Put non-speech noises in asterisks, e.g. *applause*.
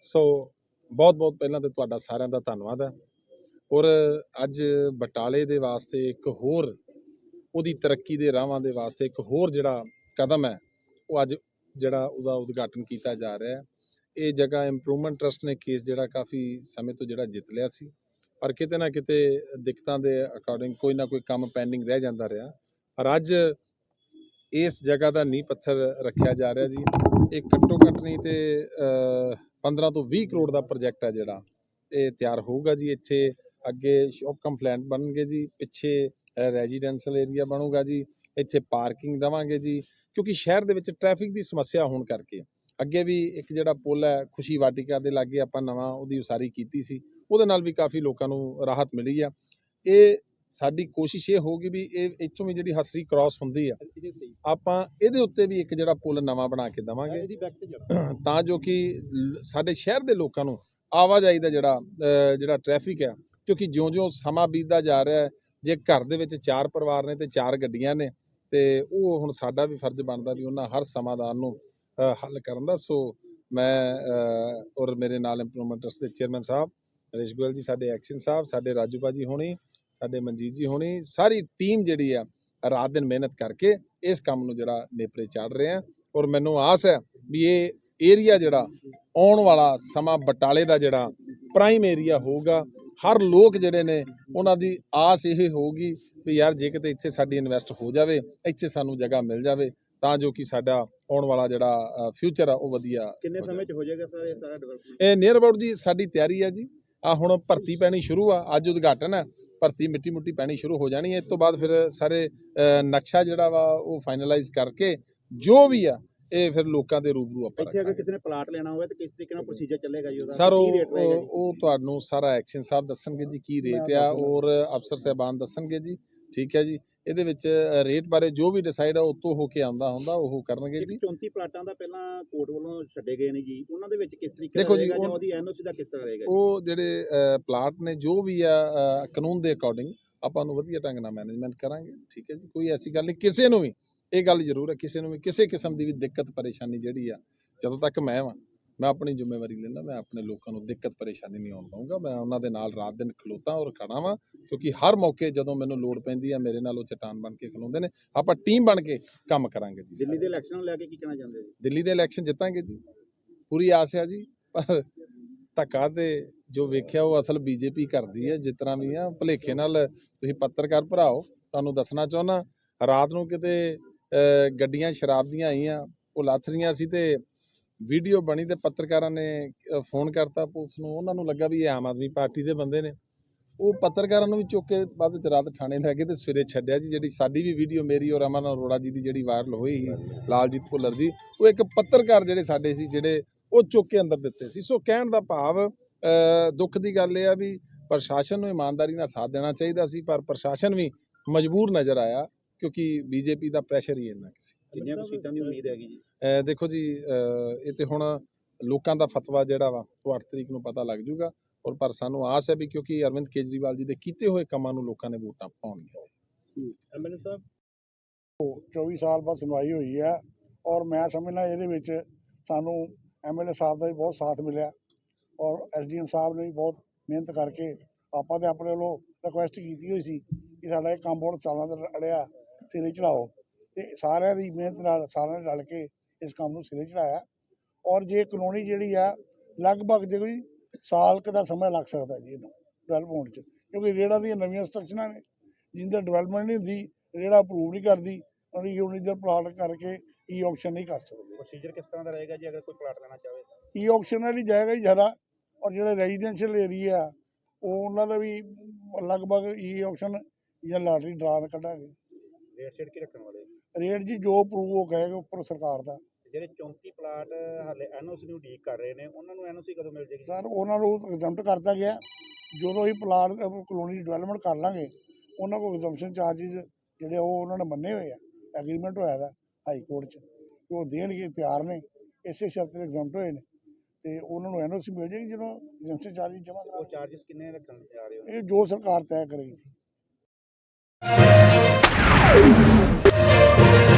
ਸੋ ਬਹੁਤ ਬਹੁਤ ਪਹਿਲਾਂ ਤੇ ਤੁਹਾਡਾ ਸਾਰਿਆਂ ਦਾ ਧੰਨਵਾਦ ਹੈ। ਔਰ ਅੱਜ ਬਟਾਲੇ ਦੇ ਵਾਸਤੇ ਇੱਕ ਹੋਰ, ਉਹਦੀ ਤਰੱਕੀ ਦੇ ਰਾਹਾਂ ਦੇ ਵਾਸਤੇ ਇੱਕ ਹੋਰ ਜਿਹੜਾ ਕਦਮ ਹੈ, ਉਹ ਅੱਜ ਜਿਹੜਾ ਉਹਦਾ ਉਦਘਾਟਨ ਕੀਤਾ ਜਾ ਰਿਹਾ ਹੈ। ਇਹ ਜਗ੍ਹਾ ਇੰਪਰੂਵਮੈਂਟ ਟਰਸਟ ਨੇ ਕੇਸ ਜਿਹੜਾ ਕਾਫੀ ਸਮੇਂ ਤੋਂ ਜਿਹੜਾ ਜਿੱਤ ਲਿਆ ਸੀ। ਪਰ ਕਿਤੇ ਨਾ ਕਿਤੇ ਦਿੱਕਤਾਂ ਦੇ ਅਕੋਰਡਿੰਗ ਕੋਈ ਨਾ ਕੋਈ ਕੰਮ ਪੈਂਡਿੰਗ ਰਹਿ ਜਾਂਦਾ ਰਿਹਾ। ਪਰ ਅੱਜ ਇਸ ਜਗ੍ਹਾ ਦਾ ਨੀਂਹ ਪੱਥਰ ਰੱਖਿਆ ਜਾ ਰਿਹਾ ਜੀ। ਇਹ ਘੱਟੋ ਘੱਟ ਨਹੀਂ ਤੇ ਅਹ, 15 ਤੋਂ 20 ਕਰੋੜ ਦਾ ਪ੍ਰੋਜੈਕਟ ਹੈ ਜਿਹੜਾ। ਇਹ ਤਿਆਰ ਹੋਊਗਾ ਜੀ ਇੱਥੇ। ਅੱਗੇ ਸ਼ੌਪ ਕੰਪਲੈਂਟ ਬਣਨਗੇ ਜੀ। ਪਿੱਛੇ ਰੈਜ਼ੀਡੈਂਸ਼ੀਅਲ ਏਰੀਆ ਬਣੂਗਾ ਜੀ। ਇੱਥੇ ਪਾਰਕਿੰਗ ਦੇਵਾਂਗੇ ਜੀ। ਕਿਉਂਕਿ ਸ਼ਹਿਰ ਦੇ ਵਿੱਚ ਟ੍ਰੈਫਿਕ ਦੀ ਸਮੱਸਿਆ ਹੋਣ ਕਰਕੇ। ਅੱਗੇ ਵੀ ਇੱਕ ਜਿਹੜਾ ਪੁਲ ਹੈ ਖੁਸ਼ੀ ਵਾਟਿਕਾ ਦੇ ਲਾਗੇ ਆਪਾਂ ਨਵਾਂ ਉਹਦੀ ਉਸਾਰੀ ਕੀਤੀ ਸੀ। ਉਹਦੇ ਨਾਲ ਵੀ ਕਾਫੀ ਲੋਕਾਂ ਨੂੰ ਰਾਹਤ ਮਿਲੀ ਆ। ਇਹ ਸਾਡੀ ਕੋਸ਼ਿਸ਼ ਇਹ ਹੋਊਗੀ ਵੀ ਇਹ ਇੱਥੋਂ ਵੀ ਜਿਹੜੀ ਹਸਰੀ ਕ੍ਰਾਸ ਹੁੰਦੀ ਆ ਆਪਾਂ ਇਹਦੇ ਉੱਤੇ ਵੀ ਇੱਕ ਜਿਹੜਾ ਪੁਲ ਨਵਾਂ ਬਣਾ ਕੇ ਦੇਵਾਂਗੇ। ਤੇ *clears throat* ਜੋ ਕਿ ਸਾਡੇ ਸ਼ਹਿਰ ਦੇ ਲੋਕਾਂ ਨੂੰ ਆਵਾਜਾਈ ਦਾ ਜਿਹੜਾ ਜਿਹੜਾ ਟ੍ਰੈਫਿਕ ਹੈ ਕਿਉਂਕਿ ਜਿਉਂ-ਜਿਉਂ ਸਮਾਂ ਬੀਤਦਾ ਜਾ ਰਿਹਾ ਹੈ ਜੇ ਘਰ ਦੇ ਵਿੱਚ ਚਾਰ ਪਰਿਵਾਰ ਨੇ ਤੇ ਚਾਰ ਗੱਡੀਆਂ ਨੇ ਤੇ ਉਹ ਹੁਣ ਸਾਡਾ ਵੀ ਫਰਜ਼ ਬਣਦਾ ਵੀ ਉਹਨਾਂ ਹਰ ਸਮਾਧਾਨ ਨੂੰ ਹੱਲ ਕਰਨ ਦਾ। ਸੋ ਮੈਂ ਔਰ ਮੇਰੇ ਨਾਲ ਇੰਪਰੂਵਮੈਂਟ ਟਰਸਟ ਦੇ ਚੇਅਰਮੈਨ ਸਾਹਿਬ ਨਰੇਸ਼ ਗੋਇਲ ਜੀ ਸਾਡੇ ਐਕਸ਼ਨ ਸਾਹਿਬ ਸਾਡੇ ਰਾਜੂ ਬਾਜੀ ਹੋਣੀ ਸਾਡੇ ਮਨਜੀਤ ਜੀ ਹੋਣੀ ਸਾਰੀ ਟੀਮ ਜਿਹੜੀ ਆ ਰਾਤ ਦਿਨ ਮਿਹਨਤ ਕਰਕੇ ਇਸ ਕੰਮ ਨੂੰ ਜਿਹੜਾ ਨੇਪਰੇ ਚਾੜ ਰਹੇ ਆ ਔਰ ਮੈਨੂੰ ਆਸ ਹੈ ਵੀ ਇਹ ਏਰੀਆ ਜਿਹੜਾ ਆਉਣ ਵਾਲਾ ਸਮਾਂ ਬਟਾਲੇ ਦਾ ਜਿਹੜਾ ਪ੍ਰਾਈਮ ਏਰੀਆ ਹੋਊਗਾ ਹਰ ਲੋਕ ਜਿਹੜੇ ਨੇ ਉਹਨਾਂ ਦੀ ਆਸ ਇਹ ਹੋਊਗੀ ਵੀ ਯਾਰ ਜੇ ਕਿਤੇ ਇੱਥੇ ਸਾਡੀ ਇਨਵੈਸਟ ਹੋ ਜਾਵੇ ਇੱਥੇ ਸਾਨੂੰ ਜਗ੍ਹਾ ਮਿਲ ਜਾਵੇ ਤਾਂ ਜੋ ਕਿ ਸਾਡਾ ਆਉਣ ਵਾਲਾ ਜਿਹੜਾ ਫਿਊਚਰ ਆ ਉਹ ਵਧੀਆ ਕਿੰਨੇ ਸਮੇਂ ਚ ਹੋ ਜਾਏਗਾ ਸਰ ਇਹ ਸਾਰਾ ਡਿਵੈਲਪਮੈਂਟ ਇਹ ਨੀਅਰ ਅਬਾਊਟ ਜੀ ਸਾਡੀ ਤਿਆਰੀ ਹੈ ਜੀ। ਆ ਹੁਣ ਭਰਤੀ ਪੈਣੀ ਸ਼ੁਰੂ ਆ ਅੱਜ ਉਦਘਾਟਨ ਹੈ ਭਰਤੀ ਮਿੱਟੀ ਮੁੱਟੀ ਪੈਣੀ ਸ਼ੁਰੂ ਹੋ ਜਾਣੀ ਹੈ ਇਸ ਤੋਂ ਬਾਅਦ ਫਿਰ ਸਾਰੇ ਨਕਸ਼ਾ ਜਿਹੜਾ ਵਾ ਉਹ ਫਾਈਨਲਾਈਜ਼ ਕਰਕੇ ਜੋ ਵੀ ਆ ਇਹ ਫਿਰ ਲੋਕਾਂ ਦੇ ਰੂਬਰੂ ਆਪਾਂ ਇੱਥੇ ਅਗਰ ਕਿਸੇ ਨੇ ਪਲਾਟ ਲੈਣਾ ਹੋਵੇ ਤਾਂ ਕਿਸ ਤਰੀਕੇ ਨਾਲ ਪ੍ਰੋਸੀਜਰ ਚੱਲੇਗਾ ਜੀ ਉਹਦਾ? ਸਰ ਕੀ ਉਹ? ਉਹ ਤੁਹਾਨੂੰ ਸਾਰਾ ਐਕਸ਼ਨ ਸਾਹਿਬ ਦੱਸਣਗੇ ਜੀ ਕੀ ਰੇਟ ਆ। ਔਰ ਅਫਸਰ ਸਾਹਿਬਾਨ ਦੱਸਣਗੇ ਜੀ। ਠੀਕ ਹੈ ਜੀ। ਇਹਦੇ ਵਿੱਚ ਰੇਟ ਬਾਰੇ ਜੋ ਵੀ ਡਿਸਾਈਡ ਆ ਉਤੋਂ ਹੋ ਕੇ ਆਉਂਦਾ ਹੁੰਦਾ ਉਹ ਕਰਨਗੇ ਜੀ। 34 ਪਲਾਟਾਂ ਦਾ ਪਹਿਲਾਂ ਕੋਰਟ ਵੱਲੋਂ ਛੱਡੇ ਗਏ ਨੇ ਜੀ। ਉਹਨਾਂ ਦੇ ਵਿੱਚ ਕਿਸ ਤਰੀਕੇ ਦਾ ਰਹੇਗਾ ਜਾਂ ਉਹ- ਉਹਦੀ ਐਨਓਸੀ ਦਾ ਕਿਸ ਤਰ੍ਹਾਂ ਰਹੇਗਾ? ਉਹ ਜਿਹੜੇ ਪਲਾਟ ਨੇ ਜੋ ਵੀ ਆ ਕਾਨੂੰਨ ਦੇ ਅਕੋਰਡਿੰਗ ਆਪਾਂ ਨੂੰ ਵਧੀਆ ਢੰਗ ਨਾਲ ਮੈਨੇਜਮੈਂਟ ਕਰਾਂਗੇ ਠੀਕ ਹੈ ਜੀ? ਕੋਈ ਐਸੀ ਗੱਲ ਨਹੀਂ। ਕਿਸੇ ਨੂੰ ਵੀ ਇਹ ਗੱਲ ਜ਼ਰੂਰ ਹੈ ਕਿਸੇ ਨੂੰ ਵੀ ਕਿਸੇ ਕਿਸਮ ਦੀ ਵੀ ਦਿੱਕਤ ਪਰੇਸ਼ਾਨੀ ਜਿਹੜੀ ਆ ਜਦੋਂ ਤੱਕ ਮੈਂ ਵਾਂ ਮੈਂ ਆਪਣੀ ਜ਼ਿੰਮੇਵਾਰੀ ਲੈਂਦਾ ਮੈਂ ਆਪਣੇ ਲੋਕਾਂ ਨੂੰ ਦਿੱਕਤ ਪਰੇਸ਼ਾਨੀ ਨਹੀਂ ਆਉਣ ਦਊਂਗਾ ਮੈਂ ਉਹਨਾਂ ਦੇ ਨਾਲ ਰਾਤ ਦਿਨ ਖਲੋਤਾ ਔਰ ਖੜਾ ਵਾਂ ਕਿਉਂਕਿ ਹਰ ਮੌਕੇ ਜਦੋਂ ਮੈਨੂੰ ਲੋੜ ਪੈਂਦੀ ਆ ਮੇਰੇ ਨਾਲ ਉਹ ਚਟਾਨ ਬਣ ਕੇ ਖਲੋਂਦੇ ਨੇ ਆਪਾਂ ਟੀਮ ਬਣ ਕੇ ਕੰਮ ਕਰਾਂਗੇ ਜੀ ਦਿੱਲੀ। ਦੇ ਇਲੈਕਸ਼ਨ ਨੂੰ ਲੈ ਕੇ ਕੀ ਕਹਿਣਾ ਚਾਹੁੰਦੇ ਹੋ ਜੀ ਦਿੱਲੀ ਦੇ ਇਲੈਕਸ਼ਨ ਜਿੱਤਾਂਗੇ ਜੀ ਪੂਰੀ ਆਸ ਹੈ ਜੀ ਪਰ ਧੱਕਾ ਤੇ ਜੋ ਵੇਖਿਆ ਉਹ ਅਸਲ ਬੀਜੇਪੀ ਕਰਦੀ ਹੈ ਜਿਸ ਤਰ੍ਹਾਂ ਵੀ ਆ ਭਲੇਖੇ ਨਾਲ ਤੁਸੀਂ ਪੱਤਰਕਾਰ ਭਰਾਓ ਤੁਹਾਨੂੰ ਦੱਸਣਾ ਚਾਹੁੰਦਾ ਰਾਤ ਨੂੰ ਕਿਤੇ ਗੱਡੀਆਂ ਸ਼ਰਾਬ ਦੀਆਂ ਆਈਆਂ ਉਹ ਲੱਥ ਰਹੀਆਂ ਸੀ ਤੇ ਵੀਡੀਓ ਬਣੀ ਤੇ ਪੱਤਰਕਾਰਾਂ ਨੇ ਫੋਨ ਕਰਤਾ ਪੁਲਿਸ ਨੂੰ। ਉਹਨਾਂ ਨੂੰ ਲੱਗਾ ਵੀ ਇਹ ਆਮ ਆਦਮੀ ਪਾਰਟੀ ਦੇ ਬੰਦੇ ਨੇ। ਉਹ ਪੱਤਰਕਾਰਾਂ ਨੂੰ ਵੀ ਚੁੱਕ ਕੇ ਬਾਅਦ ਵਿੱਚ ਰਾਤ ਥਾਣੇ ਲੈ ਕੇ ਤੇ ਸਵੇਰੇ ਛੱਡਿਆ ਜੀ, ਜਿਹੜੀ ਸਾਡੀ ਵੀ ਵੀਡੀਓ ਮੇਰੀ ਔਰ ਅਮਨ ਅਰੋੜਾ ਜੀ ਦੀ ਜਿਹੜੀ ਵਾਇਰਲ ਹੋਈ ਸੀ, ਲਾਲਜੀਤ ਭੁੱਲਰ ਦੀ ਉਹ ਇੱਕ ਪੱਤਰਕਾਰ ਜਿਹੜੇ ਸਾਡੇ ਸੀ, ਜਿਹੜੇ ਉਹ ਚੁੱਕ ਕੇ ਅੰਦਰ ਦਿੱਤੇ ਸੀ। ਸੋ ਕਹਿਣ ਦਾ ਭਾਵ ਦੁੱਖ ਦੀ ਗੱਲ ਇਹ ਆ ਵੀ ਪ੍ਰਸ਼ਾਸਨ ਨੂੰ ਇਮਾਨਦਾਰੀ ਨਾਲ ਸਾਥ ਦੇਣਾ ਚਾਹੀਦਾ ਸੀ, ਪਰ ਪ੍ਰਸ਼ਾਸਨ ਵੀ ਮਜਬੂਰ ਨਜ਼ਰ ਆਇਆ। ਕਿਉਂਕਿ ਬੀਜੇਪੀ ਦਾ ਪ੍ਰੈਸ਼ਰ ਹੀ ਇੰਨਾ ਕੁ ਸੀ। ਕਿੰਨੀਆਂ ਕੁ ਸੀਟਾਂ ਦੀ ਉਮੀਦ ਹੈਗੀ ਜੀ? ਦੇਖੋ ਜੀ ਇਹ ਤੇ ਹੁਣ ਲੋਕਾਂ ਦਾ ਫਤਵਾ ਜਿਹੜਾ ਵਾ ਉਹ 8 ਤਰੀਕ ਨੂੰ ਪਤਾ ਲੱਗ ਜਾਊਗਾ। ਔਰ ਪਰ ਸਾਨੂੰ ਆਸ ਹੈ ਵੀ ਕਿਉਂਕਿ ਅਰਵਿੰਦ ਕੇਜਰੀਵਾਲ ਜੀ ਦੇ ਕੀਤੇ ਹੋਏ ਕੰਮਾਂ ਨੂੰ ਲੋਕਾਂ ਨੇ ਵੋਟਾਂ ਪਾਉਣਗੀਆਂ। ਐਮਐਲਏ ਸਾਹਿਬ? 24 ਸਾਲ ਬਾਅਦ ਸੁਣਵਾਈ ਹੋਈ ਹੈ ਔਰ ਮੈਂ ਸਮਝਦਾ ਇਹਦੇ ਵਿੱਚ ਸਾਨੂੰ ਐਮਐਲਏ ਸਾਹਿਬ ਦਾ ਵੀ ਬਹੁਤ ਸਾਥ ਮਿਲਿਆ ਔਰ ਐਸਡੀਐਮ ਸਾਹਿਬ ਨੇ ਵੀ ਬਹੁਤ ਮਿਹਨਤ ਕਰਕੇ ਆਪਾਂ ਤੇ ਆਪਣੇ ਵੱਲੋਂ ਰਿਕੁਐਸਟ ਕੀਤੀ ਹੋਈ ਸੀ ਕਿ ਸਾਡਾ ਇਹ ਕੰਮ ਬਹੁਤ ਸਾਲਾਂ ਦਾ ਅੜਿਆ। ਸਿਰੇ ਚੜਾਓ। ਤੇ ਸਾਰਿਆਂ ਦੀ ਮਿਹਨਤ ਨਾਲ ਸਾਰਿਆਂ ਨੇ ਰਲ ਕੇ ਇਸ ਕੰਮ ਨੂੰ ਸਿਰੇ ਚੜਾਇਆ। ਔਰ ਜੇ ਕਲੋਨੀ ਜਿਹੜੀ ਆ ਲਗਭਗ ਜੇ ਕੋਈ ਸਾਲ ਕੁ ਦਾ ਸਮਾਂ ਲੱਗ ਸਕਦਾ ਜੀ ਇਹਨੂੰ ਡਿਵੈਲਪ ਹੋਣ 'ਚ। ਕਿਉਂਕਿ ਰੇੜਾਂ ਦੀਆਂ ਨਵੀਆਂ ਸਟਰਕਚਰਾਂ ਨੇ ਜਿੰਦਾ ਡਿਵੈਲਪਮੈਂਟ ਨਹੀਂ ਹੁੰਦੀ ਰੇੜਾ ਅਪਰੂਵ ਨਹੀਂ ਕਰਦੀ ਉਹਦੀ ਯੂਨਿਟ ਦਾ ਪਲਾਟ ਕਰਕੇ ਈ ਆਕਸ਼ਨ ਨਹੀਂ ਕਰ ਸਕਦੇ। ਪ੍ਰੋਸੀਜਰ ਕਿਸ ਤਰ੍ਹਾਂ ਦਾ ਰਹੇਗਾ ਜੀ ਅਗਰ ਕੋਈ ਪਲਾਟ ਲੈਣਾ ਚਾਹਵੇ ਈ ਆਕਸ਼ਨ ਵਾਲੀ ਜਾਏਗਾ ਹੀ ਜ਼ਿਆਦਾ ਔਰ ਜਿਹੜੇ ਰੈਜ਼ੀਡੈਂਸ਼ੀਅਲ ਏਰੀਆ ਉਹ ਉਹਨਾਂ ਦਾ ਵੀ ਲਗਭਗ ਈ ਆਕਸ਼ਨ ਜਾਂ ਲਾਟਰੀ ਡਰਾਨ ਕੱਢਾਂਗੇ। ਰੇਟ ਜੀ ਜੋ ਅਪਰੂਵ ਹੋ ਗਏ ਉੱਪਰ ਸਰਕਾਰ ਦਾ। ਜਿਹੜੇ 34 ਪਲਾਟ ਹਾਲੇ ਐਨਓਸੀ ਨੂੰ ਡੀਕ ਕਰ ਰਹੇ ਨੇ ਉਹਨਾਂ ਨੂੰ ਐਨਓਸੀ ਕਦੋਂ ਮਿਲ ਜੇਗੀ? ਸਰ ਉਹਨਾਂ ਨੂੰ ਐਗਜ਼ੈਂਪਟ ਕਰਤਾ ਗਿਆ। ਜਦੋਂ ਹੀ ਪਲਾਟ ਕਲੋਨੀ ਡਿਵੈਲਪਮੈਂਟ ਕਰ ਲਾਂਗੇ ਉਹਨਾਂ ਕੋਲ ਐਗਜ਼ੈਂਪਸ਼ਨ ਚਾਰजेस ਜਿਹੜੇ ਉਹ ਉਹਨਾਂ ਨੇ ਮੰਨੇ ਹੋਏ ਆ। ਐਗਰੀਮੈਂਟ ਹੋਇਆ ਦਾ ਹਾਈ ਕੋਰਟ 'ਚ। ਉਹ ਦੇਣਗੇ ਤਿਆਰ ਨੇ। ਇਸੇ ਸ਼ਰਤ ਤੇ ਐਗਜ਼ੈਂਪਟ ਹੋਏ ਨੇ। ਤੇ ਉਹਨਾਂ ਨੂੰ ਐਨਓਸੀ ਮਿਲ ਜੇਗੀ ਜਦੋਂ ਐਗਜ਼ੈਂਪਸ਼ਨ ਚਾਰजेस ਜਮ੍ਹਾਂ ਕਰਾਂਗੇ ਉਹ ਕਿੰਨੇ ਰੱਖਣ ਜਾ ਹੋ? ਇਹ ਜੋ ਸਰਕਾਰ ਤੈਅ ਕਰੇਗੀ। Hey!